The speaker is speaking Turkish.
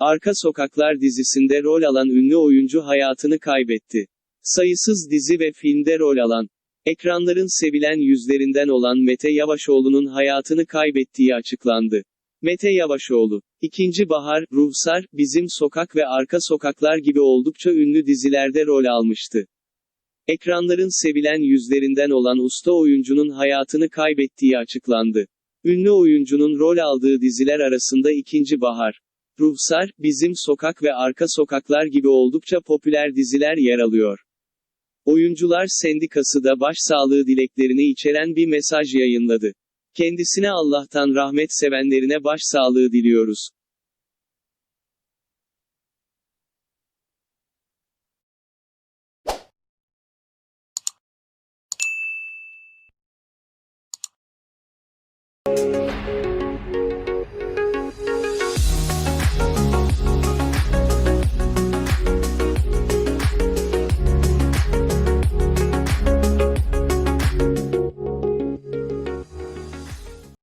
Arka Sokaklar dizisinde rol alan ünlü oyuncu hayatını kaybetti. Sayısız dizi ve filmde rol alan, ekranların sevilen yüzlerinden olan Mete Yavaşoğlu'nun hayatını kaybettiği açıklandı. Mete Yavaşoğlu, İkinci Bahar, Ruhsar, Bizim Sokak ve Arka Sokaklar gibi oldukça ünlü dizilerde rol almıştı. Ekranların sevilen yüzlerinden olan usta oyuncunun hayatını kaybettiği açıklandı. Ünlü oyuncunun rol aldığı diziler arasında İkinci Bahar, Ruhsar, Bizim Sokak ve Arka Sokaklar gibi oldukça popüler diziler yer alıyor. Oyuncular Sendikası da başsağlığı dileklerini içeren bir mesaj yayınladı. Kendisine Allah'tan rahmet sevenlerine başsağlığı diliyoruz.